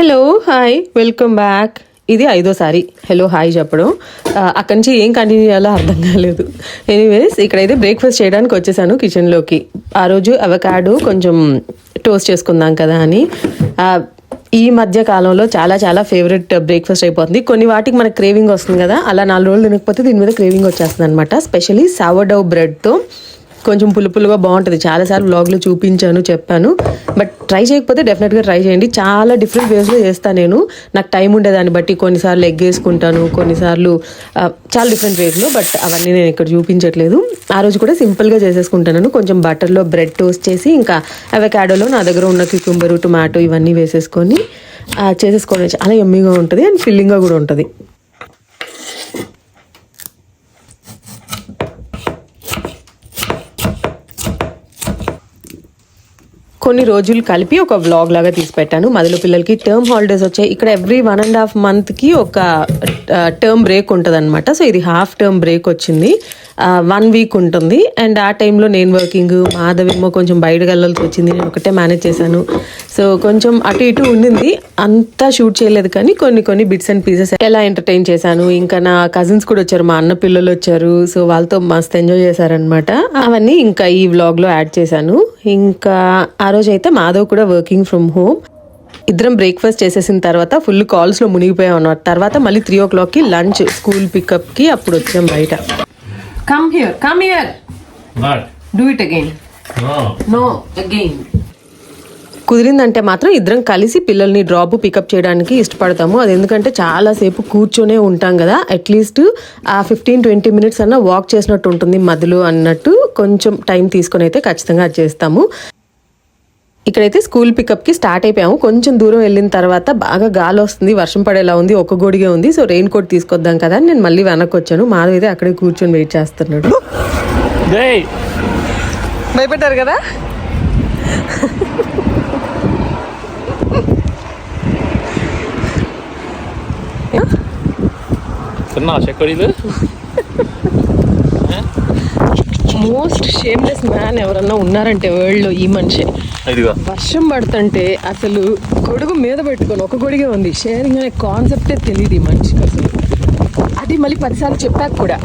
Hello hi welcome back ఇది ఐదోసారి hello hi చెప్పడం. అక్కడి నుంచి ఏం కంటిన్యూ చేయాలో అర్థం కాలేదు. ఎనీవేస్ ఇక్కడైతే బ్రేక్ఫాస్ట్ చేయడానికి వచ్చేసాను కిచెన్లోకి ఆ రోజు అవకాడో కొంచెం టోస్ట్ చేసుకుందాం కదా అని. ఈ మధ్య కాలంలో చాలా చాలా ఫేవరెట్ బ్రేక్ఫాస్ట్ అయిపోతుంది. కొన్ని వాటికి మనకు క్రేవింగ్ వస్తుంది కదా అలా నాలుగు రోజులు తినకపోతే దీని మీద క్రేవింగ్ వచ్చేస్తుంది అనమాట స్పెషలీ సావర్డౌ బ్రెడ్తో కొంచెం పులుపులుగా బాగుంటుంది. చాలాసార్లు వ్లాగ్లో చూపించాను చెప్పాను. బట్ ట్రై చేయకపోతే డెఫినెట్గా ట్రై చేయండి. చాలా డిఫరెంట్ వేస్లో చేస్తాను నేను. నాకు టైం ఉండేదాన్ని బట్టి కొన్నిసార్లు ఎగ్ వేసుకుంటాను కొన్నిసార్లు చాలా డిఫరెంట్ వేస్లో బట్ అవన్నీ నేను ఇక్కడ చూపించట్లేదు. ఆ రోజు కూడా సింపుల్గా చేసేసుకుంటాను కొంచెం బటర్లో బ్రెడ్ టోస్ట్ చేసి ఇంకా అవకాడోలో నా దగ్గర ఉన్న క్యూకుంబరు టొమాటో ఇవన్నీ వేసేసుకొని చేసేసుకోవడం చాలా ఎమ్మీగా ఉంటుంది. అండ్ ఫిల్లింగ్గా కూడా ఉంటుంది. కొన్ని రోజులు కలిపి ఒక వ్లాగ్ లాగా తీసి పెట్టాను. మదిలో పిల్లలకి టర్మ్ హాలిడేస్ వచ్చాయి. ఇక్కడ ఎవ్రీ వన్ అండ్ హాఫ్ మంత్కి ఒక టర్మ్ బ్రేక్ ఉంటుంది అనమాట సో ఇది హాఫ్ టర్మ్ బ్రేక్ వచ్చింది. వన్ వీక్ ఉంటుంది. అండ్ ఆ టైంలో నేను వర్కింగ్ మాధవేమో కొంచెం బయట వెళ్ళాల్సి వచ్చింది. నేను ఒకటే మేనేజ్ చేశాను. సో కొంచెం అటు ఇటు ఉండింది. అంతా షూట్ చేయలేదు కానీ కొన్ని కొన్ని బిట్స్ అండ్ పీసెస్ ఎలా ఎంటర్టైన్ చేశాను. ఇంకా నా కజిన్స్ కూడా వచ్చారు. మా అన్న పిల్లలు వచ్చారు. సో వాళ్ళతో మస్త్ ఎంజాయ్ చేశారనమాట అవన్నీ ఇంకా ఈ వ్లాగ్లో యాడ్ చేశాను. ఇంకా ఆ రోజు అయితే మాధవ్ కూడా వర్కింగ్ ఫ్రమ్ హోమ్ ఇద్దరం బ్రేక్ఫాస్ట్ చేసేసిన తర్వాత ఫుల్ కాల్స్లో మునిగిపోయాం అన్నమాట. తర్వాత మళ్ళీ త్రీ ఓ క్లాక్కి లంచ్ స్కూల్ పికప్కి అప్పుడు వచ్చాం బయట. Come here come here? Do it again. No again కుదిరిందంటే మాత్రం ఇద్దరం కలిసి పిల్లల్ని డ్రాప్ పికప్ చేయడానికి ఇష్టపడతాము. అది ఎందుకంటే చాలాసేపు కూర్చొనే ఉంటాం కదా. అట్లీస్ట్ ఆ ఫిఫ్టీన్ ట్వంటీ మినిట్స్ అన్న వాక్ చేసినట్టు ఉంటుంది మధ్యలో అన్నట్టు కొంచెం టైం తీసుకొని అయితే ఖచ్చితంగా అది చేస్తాము. ఇక్కడైతే స్కూల్ పికప్కి స్టార్ట్ అయిపోయాము. కొంచెం దూరం వెళ్ళిన తర్వాత బాగా గాలి వస్తుంది వర్షం పడేలా ఉంది ఒక్క గోడిగే ఉంది. సో రెయిన్ కోట్ తీసుకొద్దాం కదా అని నేను మళ్ళీ వెనక్కి వచ్చాను. మాధవ్ అయితే అక్కడే కూర్చొని వెయిట్ చేస్తున్నాడు! భయపెట్టారు కదా? తిన్నా చెక్కడీలు? మోస్ట్ షేమ్లెస్ మ్యాన్ ఎవరన్నా ఉన్నారంటే వరల్డ్లో ఈ మనిషి. వర్షం పడుతుంటే అసలు గొడుగు మీద పెట్టుకొని ఒక గొడుగే ఉంది. షేరింగ్ అనే కాన్సెప్టే తెలియదు ఈ మనిషికి అసలు. అది మళ్ళీ పదిసార్లు చెప్పాక కూడా.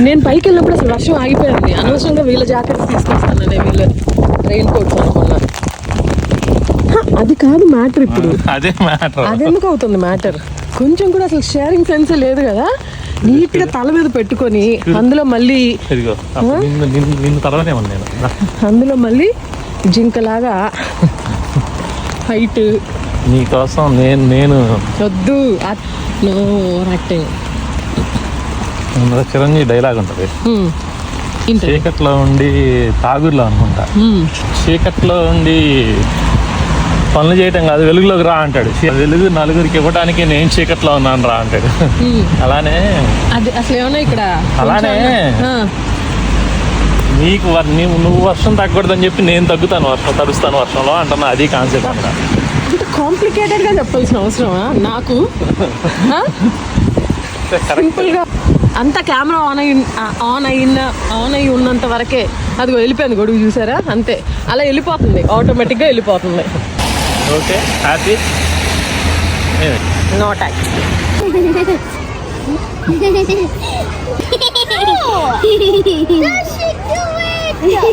నేను పైకి వెళ్ళినప్పుడు అసలు వర్షం ఆగిపోయింది. అనవసరంగా వీళ్ళ జాకెట్స్ తీసుకొస్తాను నేను వీళ్ళ రెయిన్ కోట్స్ అనుకున్నా హ, అది కాదు మ్యాటర్ ఇప్పుడు. అదే మ్యాటర్ అదెందుకు అవుతుంది మ్యాటర్ కొంచెం కూడా అసలు షేరింగ్ సెన్సే లేదు కదా? నీట్గా తల మీద పెట్టుకొని అందులో మళ్ళీ. అందులో మళ్ళీ జింకలాగా హైట్. నీకోసం నేను నేను. వద్దు చిరంజీవి డైలాగ్ ఉంటుంది. చీకట్లో ఉండి తాగుర్లో అనుకుంటా. చీకట్లో ఉండి పనులు చేయటం కాదు వెలుగులోకి రా అంటాడు. వెలుగు నలుగురికి ఇవ్వడానికి నేను చీకట్లో ఉన్నాను రా అంటాడు. అలానే అది అసలు ఏమన్నా ఇక్కడ అలానే. నీకు వర్- నీవు నువ్వు వర్షం తగ్గకూడదని చెప్పి నేను తగ్గుతాను వర్షం తడుస్తాను వర్షంలో అంటున్నా అది కాన్సెప్ట్ ఇంత కాంప్లికేటెడ్గా చెప్పాల్సిన అవసరమా? నాకు? సింపుల్గా. అంత కెమెరా ఆన్ అయి ఆన్ అయిన ఆన్ అయి ఉన్నంత వరకే అది వెళ్ళిపోయింది గొడుగు చూసారా? అంతే. అలా వెళ్ళిపోతుంది. Okay, happy? Anyway. No touch. no! Does she do it? Wait.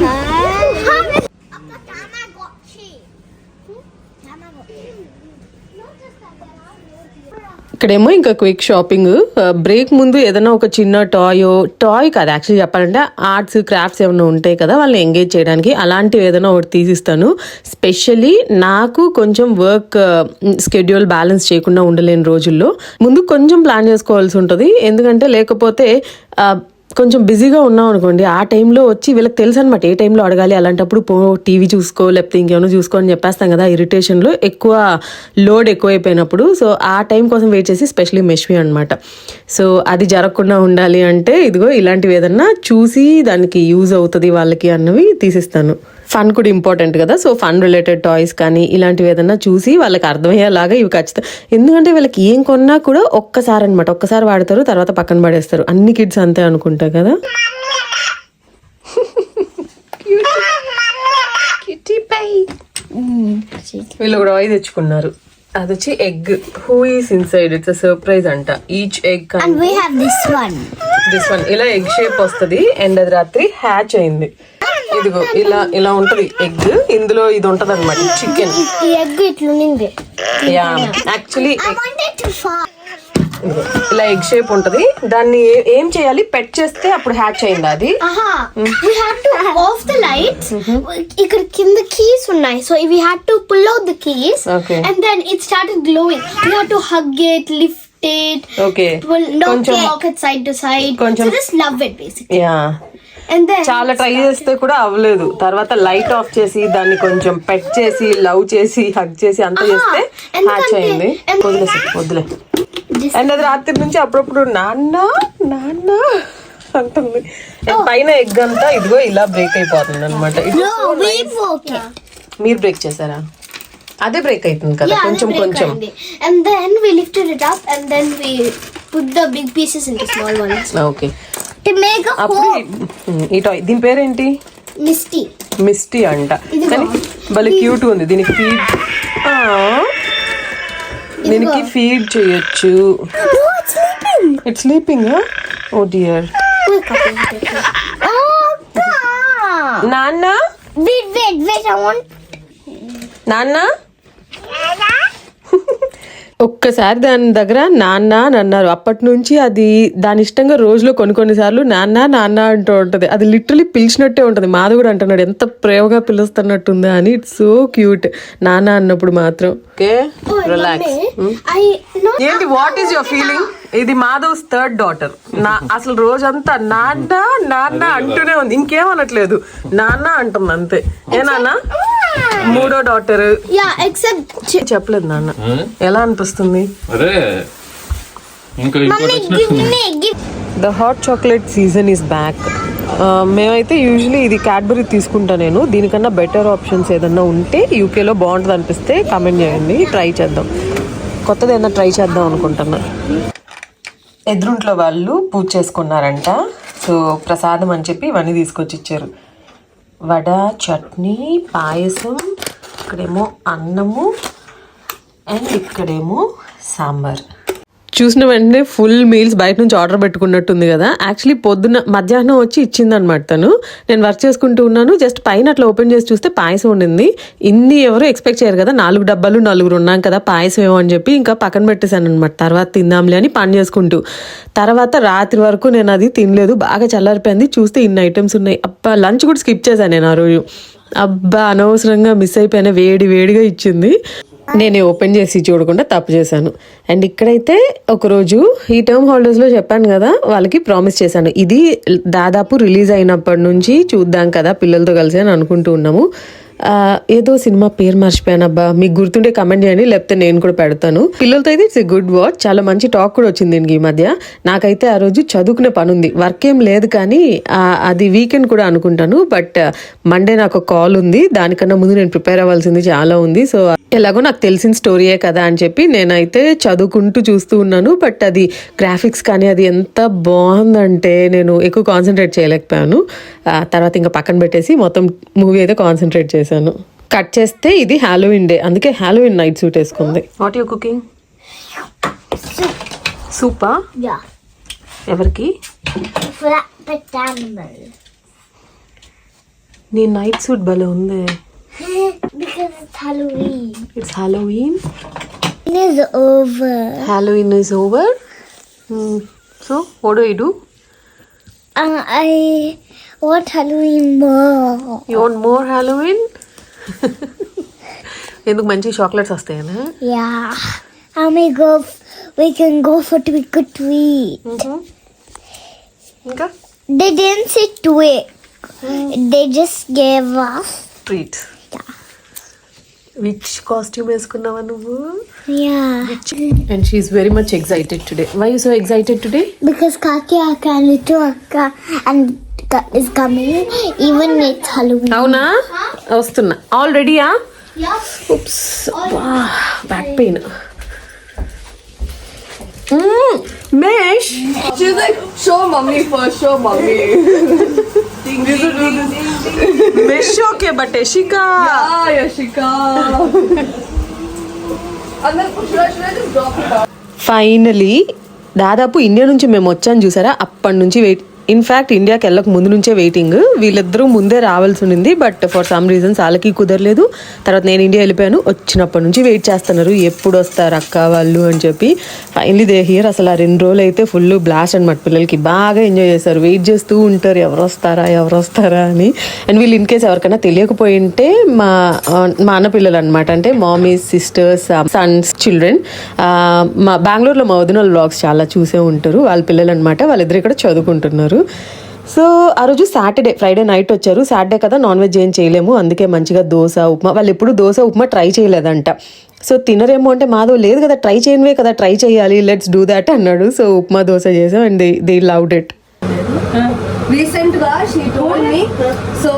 Hi. Tamagotchi. Tamagotchi. Not just that, there are no ఇక్కడేమో ఇంకా క్విక్ షాపింగ్ బ్రేక్ ముందు ఏదైనా ఒక చిన్న టాయ్ టాయ్ కాదు యాక్చువల్లీ చెప్పాలంటే ఆర్ట్స్ క్రాఫ్ట్స్ ఏమైనా ఉంటాయి కదా వాళ్ళని ఎంగేజ్ చేయడానికి అలాంటివి ఏదైనా ఒకటి తీసిస్తాను. స్పెషల్లీ నాకు కొంచెం వర్క్ స్కెడ్యూల్ బ్యాలెన్స్ చేయకుండా ఉండలేని రోజుల్లో ముందు కొంచెం ప్లాన్ చేసుకోవాల్సి ఉంటుంది. ఎందుకంటే లేకపోతే కొంచెం బిజీగా ఉన్నాం అనుకోండి ఆ టైంలో వచ్చి వీళ్ళకి తెలుసు అనమాట ఏ టైంలో అడగాలి అలాంటప్పుడు పో టీవీ చూసుకో లేకపోతే ఇంకేమైనా చూసుకో అని చెప్పేస్తాం కదా ఇరిటేషన్లో ఎక్కువ లోడ్ ఎక్కువైపోయినప్పుడు. సో ఆ టైం కోసం వెయిట్ చేసి స్పెషలీ మెష్వి అనమాట సో అది జరగకుండా ఉండాలి అంటే ఇదిగో ఇలాంటివి ఏదన్నా చూసి దానికి యూజ్ అవుతుంది వాళ్ళకి అన్నవి తీసిస్తాను. ఫన్ కూడా ఇంపార్టెంట్ కదా. సో ఫన్ రిలేటెడ్ టాయ్స్ కానీ ఇలాంటివి ఏదన్నా చూసి వాళ్ళకి అర్థమయ్యేలాగా ఇవి ఖచ్చితంగా ఎందుకంటే వీళ్ళకి ఏం కొన్నా కూడా ఒక్కసారి అనమాట ఒక్కసారి వాడతారు తర్వాత పక్కన పడేస్తారు. అన్ని కిడ్స్ అంతే అనుకుంటా కదా. వీళ్ళు ఒక టాయ్ తెచ్చుకున్నారు. అది వచ్చి egg who is inside it's surprise అంట. Each egg. దిస్ వన్ ఇలా ఎగ్ షేప్ వస్తది. అండ్ అది రాత్రి హ్యాచ్ అయింది. ఇదిగో ఇలా ఇలా ఉంటది ఎగ్. ఇందులో ఇది ఉంటది అనమాట చికెన్ ఇలా ఎగ్ షేప్ ఉంటది. దాన్ని ఏం చేయాలి? పెట్ చేస్తే అప్పుడు హ్యాచ్ అయింది అది? ఇక్కడ కింద కీస్ ఉన్నాయి. So we the keys and start glowing you to okay కొంచెం సైడ్ సైడ్ కొంచెం చాలా ట్రై చేస్తే కూడా అవ్వలేదు. తర్వాత లైట్ ఆఫ్ చేసి దాన్ని కొంచెం పెట్ చేసి లవ్ చేసి హగ్ చేసి అంతా చేస్తే హ్యాచ్ అయింది. ఎందు- వదిలే వదిలే. This అండ్ అది రాత్రి నుంచి అప్పుడప్పుడు నాన్న నాన్న అంటుంది. And పైన ఎగ్ అంతా ఇదిగో ఇలా బ్రేక్ అయిపోతుంది అనమాట. మీరు బ్రేక్ చేశారా? అదే బ్రేక్ అవుతుంది కదా. కొంచెం కొంచెం. And then we lifted it up and then we put the big pieces into small ones. Okay దీని పేరేంటి? మిస్టీ మిస్టీ అంట. భలే క్యూట్ ఉంది. దీనికి ఫీడ్ దీనికి ఫీడ్ చేయొచ్చు. ఇట్ స్లీపింగ్ ఓ డియర్ నాన్న? నాన్న? ఒక్కసారి దాని దగ్గర నాన్న అని అన్నారు. అప్పటి నుంచి అది దాని ఇష్టంగా రోజులో కొన్ని కొన్నిసార్లు నాన్న నాన్న అంటూ ఉంటది. అది లిటరలీ పిలిచినట్టే ఉంటది. మాది కూడా అంటున్నాడు ఎంత ప్రేమగా పిలుస్తున్నట్టుందా అని. ఇట్స్ సో క్యూట్ నాన్న అన్నప్పుడు మాత్రం. Okay relax no. ఏంటి వాట్ ఈస్ యువర్ ఫీలింగ్ ఇది మాధవ్స్ థర్డ్ డాటర్ నా అసలు రోజంతా నాన్న నాన్న అంటూనే ఉంది. ఇంకేమనట్లేదు నాన్న అంటుంది అంతే. ఏ నాన్న? మూడో డాటర్ చెప్పలేదు నాన్న. ఎలా అనిపిస్తుంది? అరే ఇంకా. The hot chocolate season is back మేమైతే యూజువలీ ఇది క్యాడ్బరీ తీసుకుంటా నేను. దీనికన్నా బెటర్ ఆప్షన్స్ ఏదన్నా ఉంటే యూకేలో బాగుంటుంది అనిపిస్తే కామెంట్ చేయండి. ట్రై చేద్దాం. కొత్తది ఏదైనా ట్రై చేద్దాం అనుకుంటున్నా. ఎదురుంట్లో వాళ్ళు పూజ చేసుకున్నారంట. సో ప్రసాదం అని చెప్పి ఇవన్నీ తీసుకొచ్చి ఇచ్చారు. వడ చట్నీ పాయసం ఇక్కడేమో అన్నము అండ్ ఇక్కడేమో సాంబార్. చూసిన వెంటనే ఫుల్ మీల్స్ బయట నుంచి ఆర్డర్ పెట్టుకున్నట్టుంది కదా. యాక్చువల్లీ పొద్దున మధ్యాహ్నం వచ్చి ఇచ్చిందనమాట తను. నేను వర్క్ చేసుకుంటూ ఉన్నాను. జస్ట్ పైన అట్లా ఓపెన్ చేసి చూస్తే పాయసం ఉండింది ఇన్ని ఎవరు ఎక్స్పెక్ట్ చేయరు కదా. నాలుగు డబ్బాలు నలుగురు ఉన్నాం కదా పాయసం ఏమో అని చెప్పి ఇంకా పక్కన పెట్టేశాను అనమాట తర్వాత తిందాంలే అని పని చేసుకుంటూ. తర్వాత రాత్రి వరకు నేను అది తినలేదు. బాగా చల్లారిపోయింది. చూస్తే ఇన్ని ఐటమ్స్ ఉన్నాయి. అబ్బా లంచ్ కూడా స్కిప్ చేశాను నేను ఆ రోజు. అబ్బా అనవసరంగా మిస్ అయిపోయిన వేడి వేడిగా ఇచ్చింది. నేను ఓపెన్ చేసి చూడకుండా తప్పు చేశాను. అండ్ ఇక్కడైతే ఒకరోజు ఈ టర్మ్ హాలిడేస్లో చెప్పాను కదా వాళ్ళకి ప్రామిస్ చేశాను. ఇది దాదాపు రిలీజ్ అయినప్పటి నుంచి చూద్దాం కదా పిల్లలతో కలిసి అని అనుకుంటూ ఉన్నాము. ఏదో సినిమా పేరు మర్చిపోయాను అబ్బా. మీకు గుర్తుంటే కమెంట్ చేయండి లేకపోతే నేను కూడా పెడతాను. పిల్లలతో అయితే ఇట్స్ ఎ గుడ్ వాచ్ చాలా మంచి టాక్ కూడా వచ్చింది దీనికి ఈ మధ్య. నాకైతే ఆ రోజు చదువుకునే పని ఉంది. వర్క్ ఏం లేదు కానీ అది వీకెండ్ కూడా అనుకుంటాను. బట్ మండే నాకు కాల్ ఉంది. దానికన్నా ముందు నేను ప్రిపేర్ అవ్వాల్సింది చాలా ఉంది. సో ఎలాగో నాకు తెలిసిన స్టోరీయే కదా అని చెప్పి నేనైతే చదువుకుంటూ చూస్తూ ఉన్నాను. బట్ అది గ్రాఫిక్స్ కానీ అది ఎంత బాగుందంటే నేను ఎక్కువ కాన్సన్ట్రేట్ చేయలేకపోయాను. తర్వాత ఇంకా పక్కన పెట్టేసి మొత్తం మూవీ అయితే కాన్సన్ట్రేట్ చేశాను. కట్ చేస్తే ఇది హ్యాలోవిన్ డే అందుకే హ్యాలోవిన్ నైట్ సూట్ వేసుకుంది. What you. కుకింగ్ సూపా. ఎవరికి. నీ నైట్ సూట్ భలే ఉంది. Halloween. It's Halloween It is over. Halloween is over so what you do Uh, I want Halloween more. You want more Halloween ఎందుకు మంచి chocolates వస్తాయనా Yeah. And we go. F- we can go for trick or treat. ఇంకా They didn't say twig. They just gave us. Treat witch costume వేసుకున్నావా నువ్వు Yeah. And she is very much excited today why you so excited today Because Kaki Aka and Little Aka even it Halloween అవునా? వస్తున్నా. ఆల్రెడీయా okay but finally దాదాపు India నుంచి మేము వచ్చాను చూసారా? అప్పటి నుంచి వెయిట్ ఇన్ఫ్యాక్ట్ ఇండియాకి వెళ్ళక ముందు నుంచే వెయిటింగ్ వీళ్ళిద్దరూ ముందే రావాల్సి ఉండింది బట్ ఫర్ సమ్ రీజన్స్ వాళ్ళకి కుదరలేదు. తర్వాత నేను ఇండియా వెళ్ళిపోయాను వచ్చినప్పటి నుంచి వెయిట్ చేస్తున్నారు. ఎప్పుడు వస్తారు అక్క వాళ్ళు అని చెప్పి. ఫైనలీ దే హియర్ అసలు ఆ రెండు రోజులు అయితే ఫుల్ బ్లాస్ట్ అనమాట పిల్లలకి. బాగా ఎంజాయ్ చేస్తారు వెయిట్ చేస్తూ ఉంటారు. ఎవరు వస్తారా ఎవరు వస్తారా అని. అండ్ వీళ్ళు ఇన్ కేస్ ఎవరికైనా తెలియకపోయి ఉంటే మా మా అన్న పిల్లలు అనమాట అంటే మామీస్ సిస్టర్స్ సన్స్ చిల్డ్రన్ మా బెంగళూరులో మా వదిన బ్లాగ్స్ చాలా చూసే ఉంటారు. వాళ్ళ పిల్లలు అనమాట వాళ్ళిద్దరు ఇక్కడ చదువుకుంటున్నారు. సో ఆ రోజు సాటర్డే ఫ్రైడే నైట్ వచ్చారు. సాటర్డే కదా నాన్ వెజ్ ఏం చేయలేము. అందుకే మంచిగా దోశ ఉప్మా వాళ్ళు ఎప్పుడు దోశ ఉప్మా ట్రై చేయలేదంట. సో తినరేమో అంటే మాధవ్ లేదు కదా ట్రై చేయనివే కదా ట్రై చేయాలి లెట్స్ డూ దాట్ అన్నాడు. సో ఉప్మా దోశ చేసాం and they they loved it. రీసెంట్గా she told me so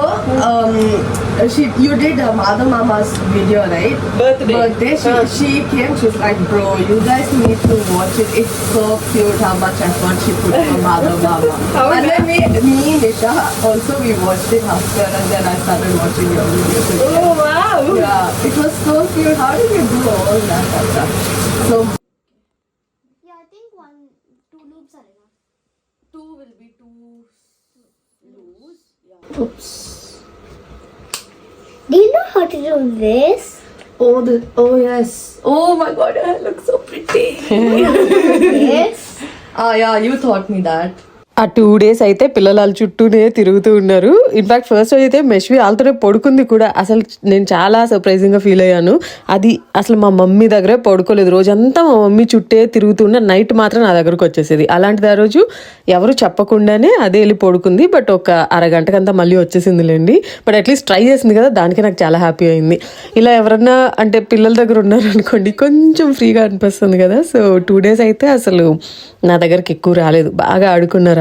So, um, she you did uh, Madhav Mama's video, right? Birthday. Birthday. She, she came. She's like, bro, you guys need to watch it. It's so cute how much effort she put for Madhav Mama. and then we, me, Nisha, also we watched it after, and then I started watching your videos. again. Oh, wow Yeah, it was so cute. How did you do all that stuff? So Yeah, I think one, two loops are enough. two will be two loose. Do you know how to do this? Oh, the oh yes. Oh my god, I look so pretty. yes. Ah yeah, you taught me that. ఆ two days అయితే పిల్లలు వాళ్ళ చుట్టూనే తిరుగుతూ ఉన్నారు. In fact first రోజు అయితే మెష్వి వాళ్ళతోనే పడుకుంది కూడా. అసలు నేను చాలా సర్ప్రైజింగ్గా ఫీల్ అయ్యాను. అది అసలు మా మమ్మీ దగ్గరే పడుకోలేదు. రోజంతా మా మమ్మీ చుట్టే తిరుగుతూ ఉన్న నైట్ మాత్రం నా దగ్గరకు వచ్చేసేది. అలాంటిది ఆ రోజు ఎవరు చెప్పకుండానే అదే వెళ్ళి పడుకుంది. బట్ ఒక అరగంటకంతా మళ్ళీ వచ్చేసిందిలేండి. బట్ అట్లీస్ట్ ట్రై చేసింది కదా. దానికి నాకు చాలా హ్యాపీ అయింది. ఇలా ఎవరన్నా అంటే పిల్లల దగ్గర ఉన్నారనుకోండి కొంచెం ఫ్రీగా అనిపిస్తుంది కదా. సో టూ డేస్ అయితే అసలు నా దగ్గరికి ఎక్కువ రాలేదు. బాగా ఆడుకున్నారు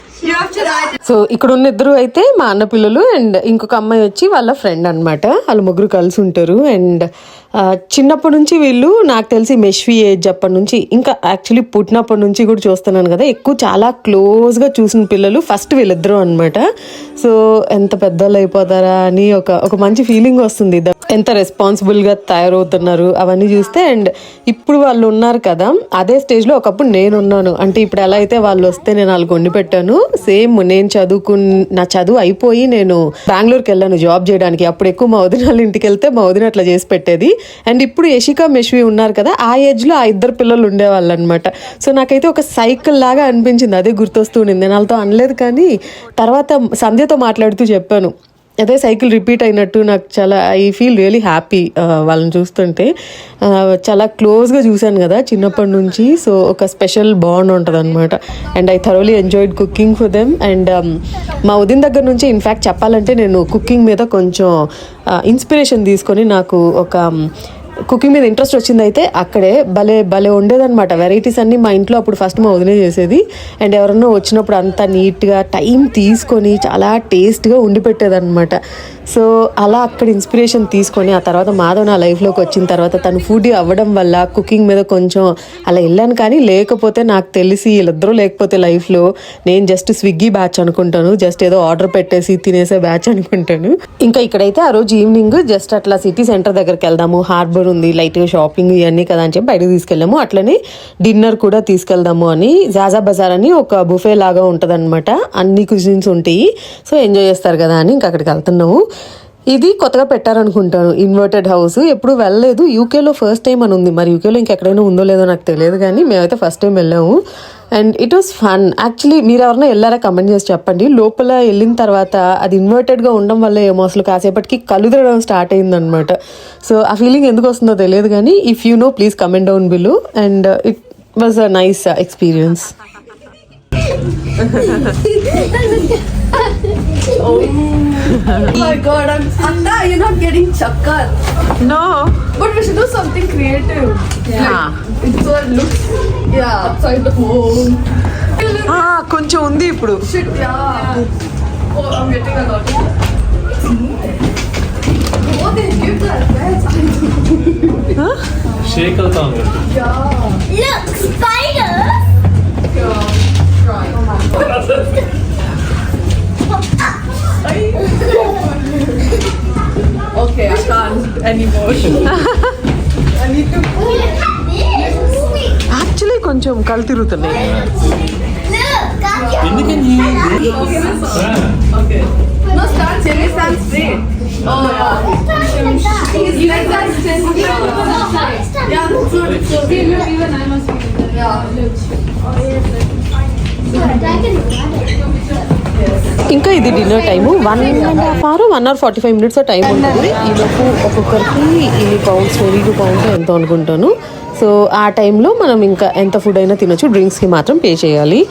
సో ఇక్కడ ఉన్న ఇద్దరు అయితే మా అన్న పిల్లలు అండ్ ఇంకొక అమ్మాయి వచ్చి వాళ్ళ ఫ్రెండ్ అన్నమాట. వాళ్ళు ముగ్గురు కలిసి ఉంటారు అండ్ చిన్నప్పటి నుంచి వీళ్ళు నాకు తెలిసి మెష్వి ఏజ్ అప్పటి నుంచి ఇంకా యాక్చువల్లీ పుట్టినప్పటి నుంచి కూడా చూస్తున్నాను కదా ఎక్కువ చాలా క్లోజ్గా చూసిన పిల్లలు ఫస్ట్ వీళ్ళిద్దరూ అనమాట సో ఎంత పెద్దోళ్ళు అయిపోతారా అని ఒక ఒక మంచి ఫీలింగ్ వస్తుంది. ఎంత రెస్పాన్సిబుల్గా తయారవుతున్నారు అవన్నీ చూస్తే అండ్ ఇప్పుడు వాళ్ళు ఉన్నారు కదా అదే స్టేజ్లో ఒకప్పుడు నేను ఉన్నాను. అంటే ఇప్పుడు ఎలా అయితే వాళ్ళు వస్తే నేను వాళ్ళకి వండి పెట్టాను. సేమ్ నేను చదువుకు నా చదువు అయిపోయి నేను బెంగళూరుకి వెళ్ళాను జాబ్ చేయడానికి. అప్పుడు ఎక్కువ మా వదిన వాళ్ళ ఇంటికి వెళ్తే మా వదిన అట్లా చేసి పెట్టేది. అండ్ ఇప్పుడు యశిక మెష్వి ఉన్నారు కదా ఆ ఏజ్లో ఆ ఇద్దరు పిల్లలు ఉండేవాళ్ళు అనమాట సో నాకైతే ఒక సైకిల్ లాగా అనిపించింది. అదే గుర్తొస్తూ ఉండింది నేను వాళ్ళతో అనలేదు కానీ తర్వాత సంధ్యతో మాట్లాడుతూ చెప్పాను. అదే సైకిల్ రిపీట్ అయినట్టు నాకు చాలా ఐ ఫీల్ రియలీ హ్యాపీ వాళ్ళని చూస్తుంటే. చాలా క్లోజ్గా చూశాను కదా చిన్నప్పటి నుంచి సో ఒక స్పెషల్ బాండ్ ఉంటుంది అనమాట and I thoroughly enjoyed cooking for them. And మా ఉదయం దగ్గర నుంచి ఇన్ఫ్యాక్ట్ చెప్పాలంటే నేను కుకింగ్ మీద కొంచెం ఇన్స్పిరేషన్ తీసుకొని నాకు ఒక కుకింగ్ మీద ఇంట్రెస్ట్ వచ్చింది అయితే అక్కడే భలే భలే ఉండేదన్నమాట. వెరైటీస్ అన్నీ మా ఇంట్లో అప్పుడు ఫస్ట్ మా వదిలే చేసేది. అండ్ ఎవరన్నా వచ్చినప్పుడు అంతా నీట్గా టైం తీసుకొని చాలా టేస్ట్గా ఉండి పెట్టేదన్నమాట సో అలా అక్కడ ఇన్స్పిరేషన్ తీసుకొని ఆ తర్వాత మాధవ్ నా లైఫ్లోకి వచ్చిన తర్వాత తను ఫుడ్ అవ్వడం వల్ల కుకింగ్ మీద కొంచెం అలా వెళ్ళాను. కానీ లేకపోతే నాకు తెలిసి వీళ్ళిద్దరూ లేకపోతే లైఫ్లో నేను జస్ట్ స్విగ్గీ బ్యాచ్ అనుకుంటాను. జస్ట్ ఏదో ఆర్డర్ పెట్టేసి తినేసే బ్యాచ్ అనుకుంటాను. ఇంకా ఇక్కడైతే ఆ రోజు ఈవినింగ్ జస్ట్ అట్లా సిటీ సెంటర్ దగ్గరికి వెళ్దాము. హార్బర్ ఉంది లైట్గా షాపింగ్ ఇవన్నీ కదా అని చెప్పి బయటకు తీసుకెళ్ళాము. అట్లనే డిన్నర్ కూడా తీసుకెళ్దాము అని జాజా బజార్ అని ఒక బుఫే లాగా ఉంటుంది అన్ని కుజిన్స్ ఉంటాయి. సో ఎంజాయ్ చేస్తారు కదా అని ఇంకా అక్కడికి వెళ్తున్నాము. ఇది కొత్తగా పెట్టారనుకుంటాను ఇన్వర్టెడ్ హౌస్ ఎప్పుడు వెళ్ళలేదు. యూకేలో ఫస్ట్ టైం అని ఉంది. మరి యూకేలో ఇంకెక్కడైనా ఉందో లేదో నాకు తెలియదు కానీ మేమైతే ఫస్ట్ టైం వెళ్ళాము. And it was fun actually మీరు ఎవరైనా వెళ్ళారా కమెంట్ చేసి చెప్పండి. లోపల వెళ్ళిన తర్వాత అది ఇన్వర్టెడ్గా ఉండడం వల్ల ఏమో అసలు కాసేపటికి కళ్ళు తిరగడం స్టార్ట్ అయిందనమాట సో ఆ ఫీలింగ్ ఎందుకు వస్తుందో తెలియదు కానీ if you know please comment down below and it was a nice experience Oh my god, I'm Anda, you're not getting chakkar. No But we should do something creative. Yeah. Like, it so it looks yeah, outside the home. కొంచెం ఉంది ఇప్పుడు Shit, yeah. Oh, I'm getting a lot of Oh, they give that best. Sheikh అవుతా ఉంది Look, spider. Okay, I can't anymore. I need to. Look at this. Actually కొంచెం కళ్ళు తిరుగుతున్నాయి Look, got your Okay. No, stand Jimmy, stand straight. Oh, yeah. like that. His legs are straight. Yeah, that's good. It's so good. ఇంకా ఇది dinner time one and half hour one hour forty five minutes time ఉంటుంది ఈలోపు ఒక్కొక్కరికి ఈ pounds twenty two pounds ఎంతో అనుకుంటాను? So ఆ టైంలో మనం ఇంకా ఎంత ఫుడ్ అయినా తినొచ్చు. డ్రింక్స్కి మాత్రం పే చేయాలి.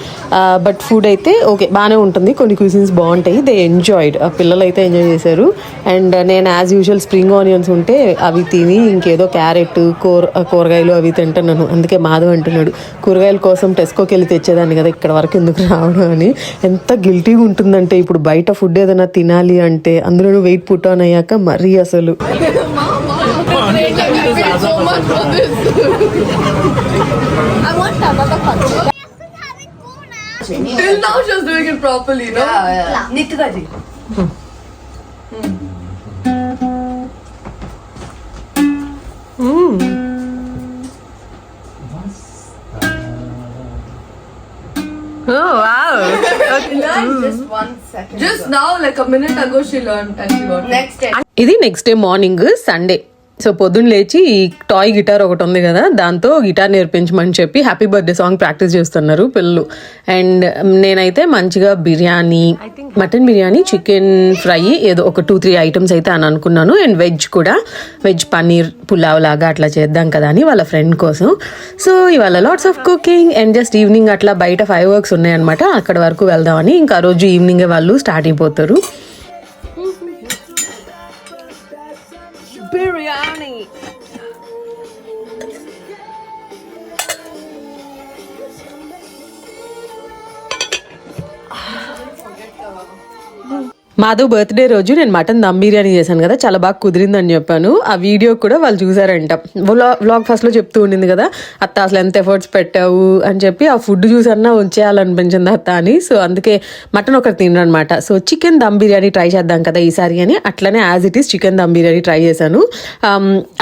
బట్ ఫుడ్ అయితే ఓకే బాగానే ఉంటుంది. కొన్ని క్యూజిన్స్ బాగుంటాయి. దే ఎంజాయిడ్ పిల్లలు అయితే ఎంజాయ్ చేశారు. అండ్ uh, నేను యాజ్ యూజువల్ స్ప్రింగ్ ఆనియన్స్ ఉంటే అవి తిని ఇంకేదో క్యారెట్ కూర కూరగాయలు అవి తింటున్నాను. అందుకే మాధవ్ అంటున్నాడు కూరగాయల కోసం టెస్కోకి వెళ్ళి తెచ్చేదాన్ని కదా ఇక్కడ వరకు ఎందుకు రావడం? అని. ఎంత గిల్టీగా ఉంటుందంటే ఇప్పుడు బయట ఫుడ్ ఏదైనా తినాలి అంటే అందులోనూ వెయిట్ పుట్ ఆన్ అయ్యాక మరీ అసలు. much for this. I want another color. Till now, she was doing it properly, no? Yeah, yeah. Nikita ji. Just one second. Just now, like a minute ago, she learned and she got next day. ఇది next day morning Sunday So పొద్దున్న లేచి ఈ toy guitar ఒకటి ఉంది కదా దాంతో guitar నేర్పించమని చెప్పి happy birthday song practice చేస్తున్నారు పిల్లలు. అండ్ నేనైతే మంచిగా biryani mutton biryani chicken fry ఏదో ఒక టూ త్రీ ఐటమ్స్ అయితే అని అనుకున్నాను. అండ్ వెజ్ కూడా వెజ్ పన్నీర్ పులావ్ లాగా అట్లా చేద్దాం కదా అని వాళ్ళ ఫ్రెండ్ కోసం. సో ఇవాళ lots of cooking and just evening అట్లా బయట ఫైవ్ వర్క్స్ ఉన్నాయన్నమాట. అక్కడ వరకు వెళ్దామని ఇంకా రోజు ఈవినింగే వాళ్ళు స్టార్ట్ అయిపోతారు. superior మాధవ్ బర్త్డే రోజు నేను మటన్ దమ్ బిర్యానీ చేశాను కదా చాలా బాగా కుదిరిందని చెప్పాను. ఆ వీడియో కూడా వాళ్ళు చూసారంట. వ్లా- వ్లాగ్ ఫస్ట్లో చెప్తూ ఉండింది కదా అత్త అసలు ఎంత ఎఫర్ట్స్ పెట్టావు? అని చెప్పి ఆ ఫుడ్ చూసన్నా ఉంచేయాలనిపించింది అత్త అని. సో అందుకే మటన్ ఒకటి తినరనమాట. So chicken dum biryani try చేద్దాం కదా ఈసారి అని అట్లనే as it is chicken dum biryani try చేశాను.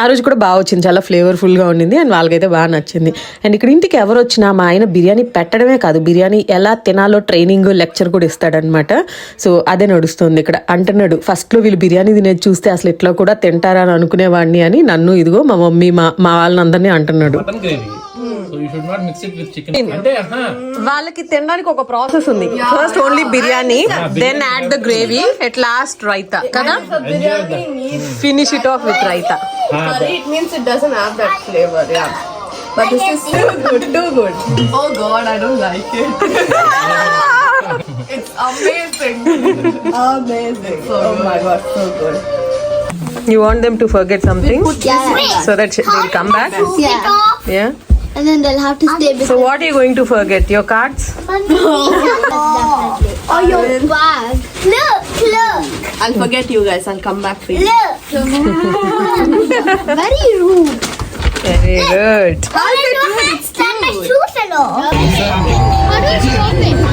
ఆ రోజు కూడా బాగా వచ్చింది చాలా ఫ్లేవర్ఫుల్గా ఉండింది అండ్ వాళ్ళకైతే బాగా నచ్చింది. అండ్ ఇక్కడ ఇంటికి ఎవరు వచ్చినా మా ఆయన బిర్యానీ పెట్టడమే కాదు బిర్యానీ ఎలా తినాలో ట్రైనింగ్ లెక్చర్ కూడా ఇస్తాడనమాట. సో అదే నడుస్తుంది. ఇక్కడ అంటున్నాడు ఫస్ట్లో వీళ్ళు బిర్యానీ తినేది చూస్తే అసలు ఇట్లా కూడా తింటారా అని అనుకునేవాడిని అని నన్ను ఇదిగో మా మమ్మీ మా మా వాళ్ళని అందరినీ అంటున్నాడు. Mutton gravy. So you should not mix it with chicken అంటే ఆహా, వాళ్ళకి తినడానికి ఒక ప్రాసెస్ ఉంది. First only biryani then add the gravy at last raita కదా finish it off with raita. It means it doesn't have that flavor, yeah. But this is too good, too good. Oh god, I don't like it. It's amazing. amazing. So oh good. my god, so good. You want them to forget something yeah. so that they'll come back? Yeah. Yeah? And then they'll have to stay So, what are you going to forget? Your cards? oh. Or your bag. Look, look. I'll forget you guys. I'll come back for you. Look. Very rude. Very rude. Oh, I don't have shoes at all. What is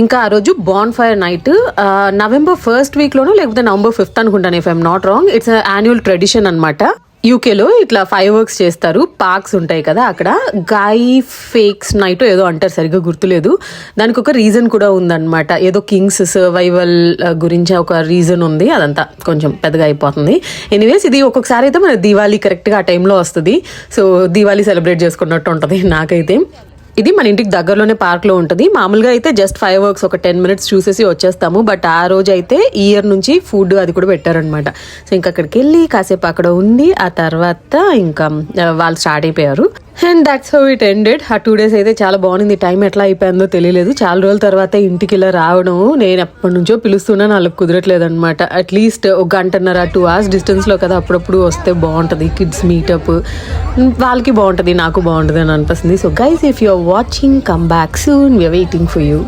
ఇంకా ఆ రోజు bonfire night November first week లోనో లేకపోతే November fifth అనుకుంటాను if I'm not wrong it's annual tradition అనమాట యూకేలో ఇట్లా five works చేస్తారు పార్క్స్ ఉంటాయి కదా అక్కడ. గాయ్ ఫేక్స్ నైట్ ఏదో అంటారు సరిగ్గా గుర్తులేదు. దానికి ఒక రీజన్ కూడా ఉందన్నమాట. ఏదో కింగ్స్ సర్వైవల్ గురించి ఒక రీజన్ ఉంది అదంతా కొంచెం పెద్దగా అయిపోతుంది. ఎనీవేస్ ఇది ఒక్కొక్కసారి అయితే మన దీవాళీ కరెక్ట్గా ఆ టైంలో వస్తుంది. సో దీవాళీ సెలబ్రేట్ చేసుకున్నట్టు ఉంటుంది నాకైతే. ఇది మన ఇంటికి దగ్గరలోనే పార్క్లో ఉంటుంది. మామూలుగా అయితే జస్ట్ ఫైవ్ వర్క్స్ ఒక టెన్ మినిట్స్ చూసేసి వచ్చేస్తాము. బట్ ఆ రోజు అయితే ఇయర్ నుంచి ఫుడ్ అది కూడా పెట్టారనమాట సో ఇంకా అక్కడికి వెళ్ళి కాసేపు అక్కడ ఉండి ఆ తర్వాత ఇంకా వాళ్ళు స్టార్ట్ అయిపోయారు. And that's how it ended ఆ టూ డేస్ అయితే చాలా బాగుంది. టైం ఎట్లా అయిపోయిందో తెలియలేదు. చాలా రోజుల తర్వాత ఇంటికి ఇలా రావడం నేను ఎప్పటి నుంచో పిలుస్తున్నా వాళ్ళకి కుదరట్లేదు అనమాట అట్లీస్ట్ ఒక గంటన్నర టూ అవర్స్ డిస్టెన్స్లో కదా అప్పుడప్పుడు వస్తే బాగుంటుంది. కిడ్స్ మీటప్ వాళ్ళకి బాగుంటుంది నాకు బాగుంటుంది అని అనిపిస్తుంది. So guys if you are watching come back soon we're waiting for you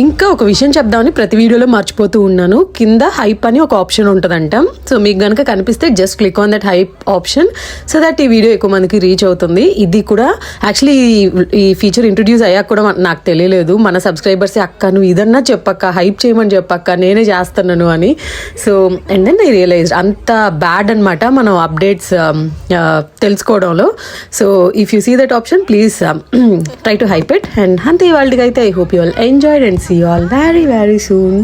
ఇంకా ఒక విషయం చెప్దామని ప్రతి వీడియోలో మర్చిపోతూ ఉన్నాను. కింద హైప్ అని ఒక ఆప్షన్ ఉంటుందంట. సో మీకు కనుక కనిపిస్తే just click on that hype option so that ఈ వీడియో ఎక్కువ మందికి రీచ్ అవుతుంది. ఇది కూడా యాక్చువల్లీ ఈ ఫీచర్ ఇంట్రొడ్యూస్ అయ్యాక కూడా మన- నాకు తెలియలేదు. మన సబ్స్క్రైబర్స్ అక్క నువ్వు ఇదన్నా చెప్పక్క హైప్ చేయమని చెప్పక్క నేనే చేస్తున్నాను అని. So and then I realize అంత బ్యాడ్ అనమాట మనం అప్డేట్స్ తెలుసుకోవడంలో. So if you see that option please try to hype it and అంతే వాళ్ళకి అయితే I hope you all enjoyed and see all very very soon